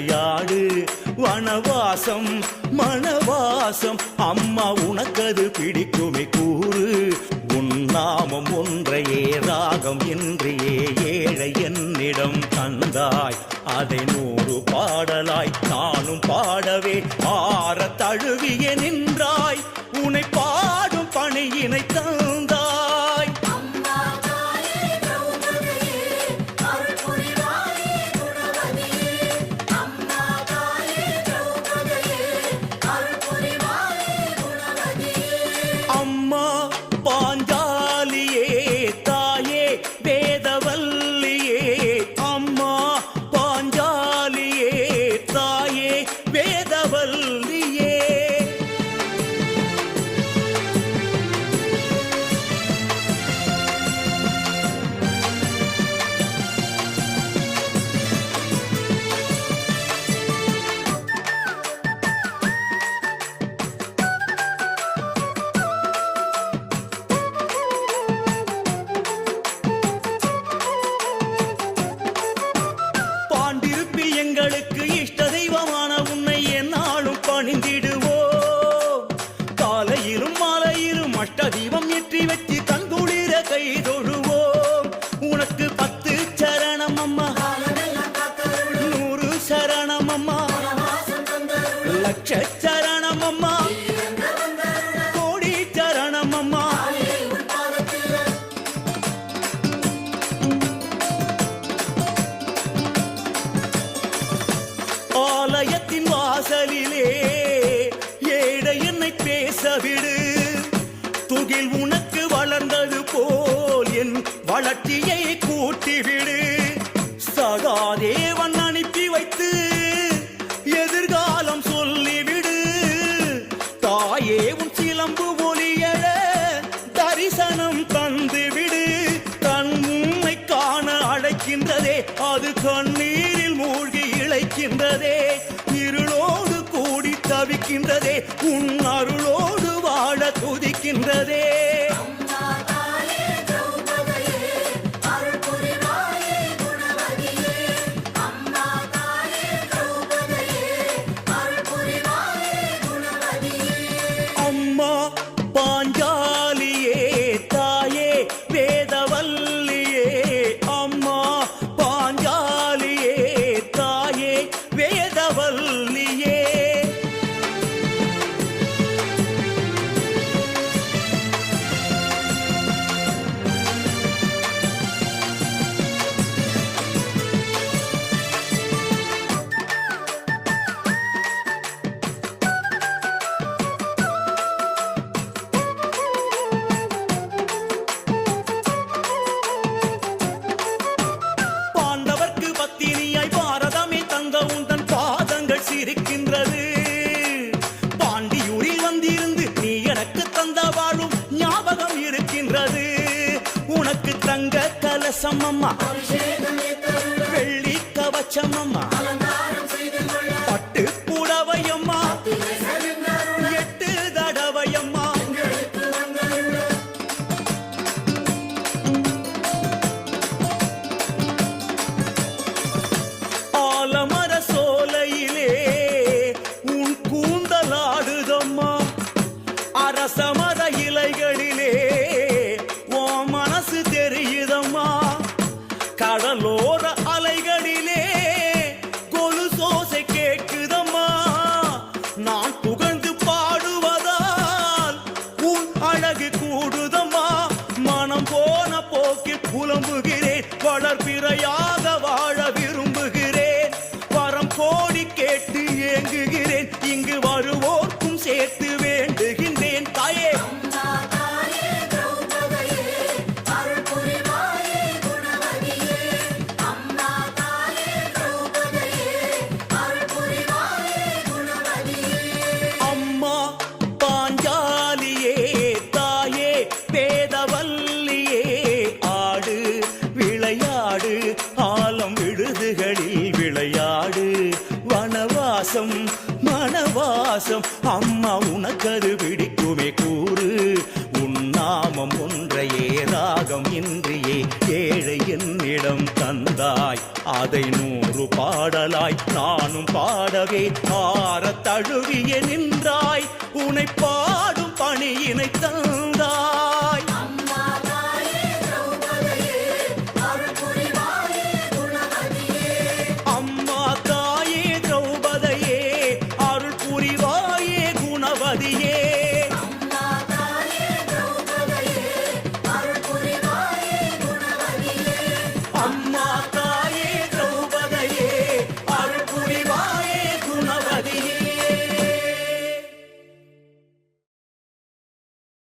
விளையாடு வனவாசம் மனவாசம். அம்மா உனக்கது பிடிக்குமே கூறு. உன்னாமம் ஒன்றையே ராகம் என்றையே ஏழை என்னிடம் தந்தாய். அதை நூறு பாடலாய் நானும் பாடவே. ஆற தழுவிய நின்றாய். உனை பாடும் பணியினை மாலையிலும் அஷ்ட தீபம் ஏற்றி வச்சு கண்குளிர கை தொழுவோம். உனக்கு பத்து சரணம் அம்மா. நூறு சரணம் அம்மா. லட்ச சரணம் அம்மா. கோடி சரணம் அம்மா. ஆலயத்தின் வாசலிலே ஏட என்னை பேசவிடு துகில் உனக்கு வளர்ந்தது போல் என் வளர்ச்சியை கூட்டிவிடு. சகாதேவன் அனுப்பி வைத்து எதிர்காலம் சொல்லிவிடு. தாயே உன் சிலம்பு ஒளியழ தரிசனம் தந்துவிடு. தன் உண்மை காண அழைக்கின்றதே அது கண்ணீரில் மூழ்கி இழைக்கின்றதே. இருளோடு கூடி தவிக்கின்றதே உன் அருளோடு வாழ துதிக்கின்றதே. కలసమమ్మ వెళ్ళి కవచమమ్మ. கேட்டு ஏங்குகிறேன். இங்கு வருவோர்க்கும் சேர்த்து அதை நூறு பாடலாய் நானும் பாடவே ஆற தழுவிய நின்